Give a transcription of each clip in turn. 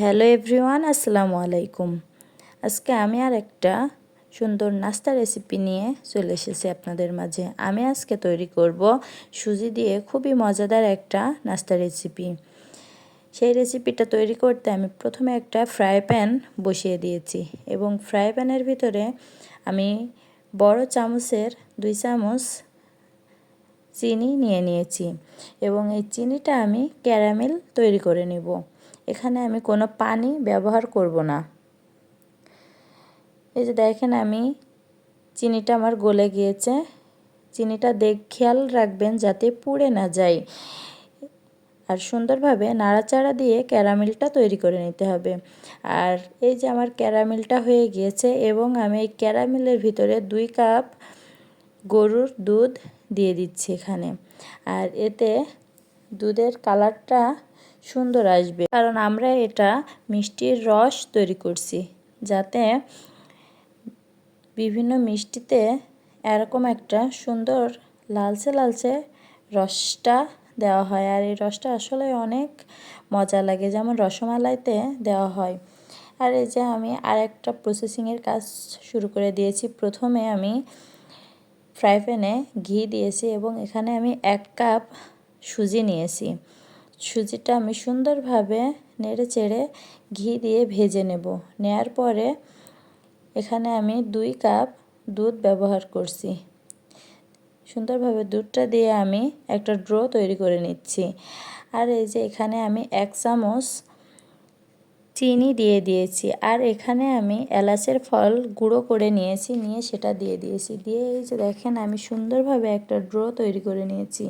Hello everyone, আসসালামু আলাইকুম। আজকে আমি আর একটা সুন্দর নাস্তা রেসিপি নিয়ে চলে এসেছি আপনাদের মাঝে। আমি আজকে তৈরি করব সুজি দিয়ে খুবই মজাদার একটা নাস্তা রেসিপি। সেই রেসিপিটা তৈরি করতে আমি প্রথমে একটা ফ্রাই প্যান বসিয়ে দিয়েছি এবং ফ্রাই প্যানের ভিতরে আমি বড় চামচের দুই চামচ চিনি নিয়ে নিয়েছি এবং এই চিনিটা আমি ক্যারামেল তৈরি করে নেব। এখানে আমি কোনো পানি ব্যবহার করব না। এই যে দেখেন আমি, চিনিটা আমার গলে গিয়েছে। চিনিটা দেখ, খেয়াল রাখবেন যাতে পুড়ে না যায়। আর সুন্দরভাবে নাড়াচাড়া দিয়ে ক্যারামেলটা তৈরি করে নিতে হবে। আর এই যে আমার ক্যারামেলটা হয়ে গিয়েছে এবং আমি এই ক্যারামেলের ভিতরে দুই কাপ গরুর দুধ দিয়ে দিচ্ছি এখানে। আর এতে দুধের কালারটা সুন্দর আসবে। কারণ আমরা এটা মিষ্টির রস তৈরি করছি, যাতে বিভিন্ন মিষ্টিতে এরকম একটা সুন্দর লালচে লালচে রসটা দেওয়া হয়। আর এই রসটা আসলে অনেক মজা লাগে, যেমন রসমালাইতে দেওয়া হয়। আর এই যে আমি আর একটা প্রসেসিংয়ের কাজ শুরু করে দিয়েছি। প্রথমে আমি ফ্রাই প্যানে ঘি দিয়েছি এবং এখানে আমি এক কাপ সুজি নিয়েছি। সুজিটা আমি সুন্দরভাবে নেড়ে চেড়ে ঘি দিয়ে ভেজে নেব। নেয়ার পরে এখানে আমি দুই কাপ দুধ ব্যবহার করছি। সুন্দরভাবে দুধটা দিয়ে আমি একটা ড্র তৈরি করে নিচ্ছি। আর এই যে এখানে আমি এক চামচ চিনি দিয়ে দিয়েছি। আর এখানে আমি এলাচের ফল গুঁড়ো করে নিয়েছি, নিয়ে সেটা দিয়ে দিয়েছি। দিয়ে এই যে দেখেন, আমি সুন্দরভাবে একটা ড্র তৈরি করে নিয়েছি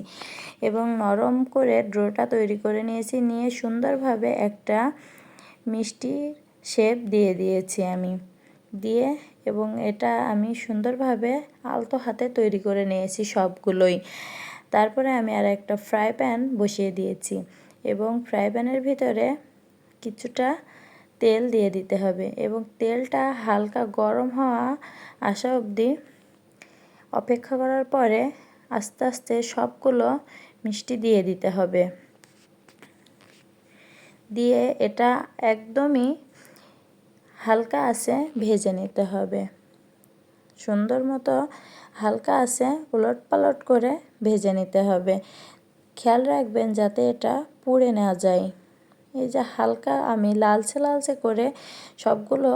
এবং নরম করে ড্রোটা তৈরি করে নিয়েছি। নিয়ে সুন্দরভাবে একটা মিষ্টি শেপ দিয়ে দিয়েছি আমি। দিয়ে এবং এটা আমি সুন্দরভাবে আলতো হাতে তৈরি করে নিয়েছি সবগুলোই। তারপরে আমি আর একটা ফ্রাই প্যান বসিয়ে দিয়েছি এবং ফ্রাই প্যানের ভিতরে কিছুটা তেল দিয়ে দিতে হবে এবং তেলটা হালকা গরম হওয়া আসা অবধি অপেক্ষা করার পরে আস্তে আস্তে সবগুলো মিষ্টি দিয়ে দিতে হবে। দিয়ে এটা একদমই হালকা আছে ভেজে নিতে হবে। সুন্দর মতো হালকা আছে উলট পালট করে ভেজে নিতে হবে। খেয়াল রাখবেন যাতে এটা পুড়ে না যায়। এই যে হালকা আমি লালচে লালচে করে সবগুলো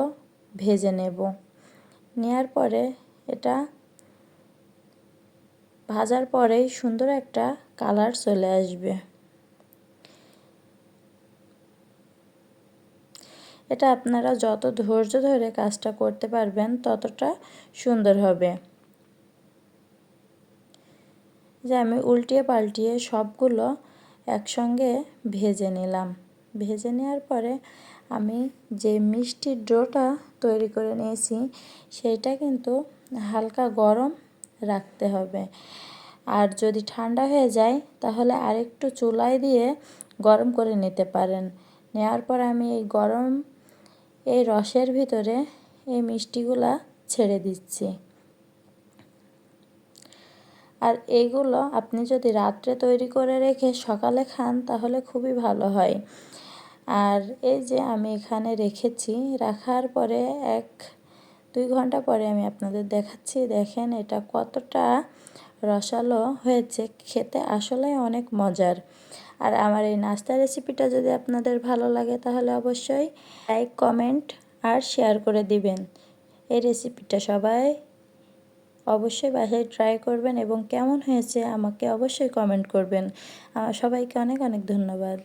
ভেজে নেব। নেয়ার পরে এটা ভাজার পরেই সুন্দর একটা কালার চলে আসবে। এটা আপনারা যত ধৈর্য ধরে কাজটা করতে পারবেন ততটা সুন্দর হবে। যে আমি উল্টিয়ে পাল্টিয়ে সবগুলো একসঙ্গে ভেজে নিলাম। ভেজে নেওয়ার পরে আমি যে মিষ্টির ডোটা তৈরি করে নিয়েছি সেইটা কিন্তু হালকা গরম রাখতে হবে। আর যদি ঠান্ডা হয়ে যায়, তাহলে আরেকটু চুলায় দিয়ে গরম করে নিতে পারেন। নেওয়ার পর আমি এই গরম, এই রসের ভিতরে এই মিষ্টিগুলা ছেড়ে দিচ্ছি। আর এইগুলো আপনি যদি রাত্রে তৈরি করে রেখে সকালে খান, তাহলে খুবই ভালো হয়। আর এই যে আমি এখানে রেখেছি, রাখার পরে এক, দুই ঘণ্টা পরে আমি আপনাদের দেখাচ্ছি। দেখেন এটা কতটা রসালো হয়েছে, খেতে আসলে অনেক মজার। আর আমার এই নাস্তা রেসিপিটা যদি আপনাদের ভালো লাগে, তাহলে অবশ্যই লাইক, কমেন্ট আর শেয়ার করে দিবেন। এই রেসিপিটা সবাই অবশ্যই বাসায় ট্রাই করবেন এবং কেমন হয়েছে আমাকে অবশ্যই কমেন্ট করবেন। সবাইকে অনেক অনেক ধন্যবাদ।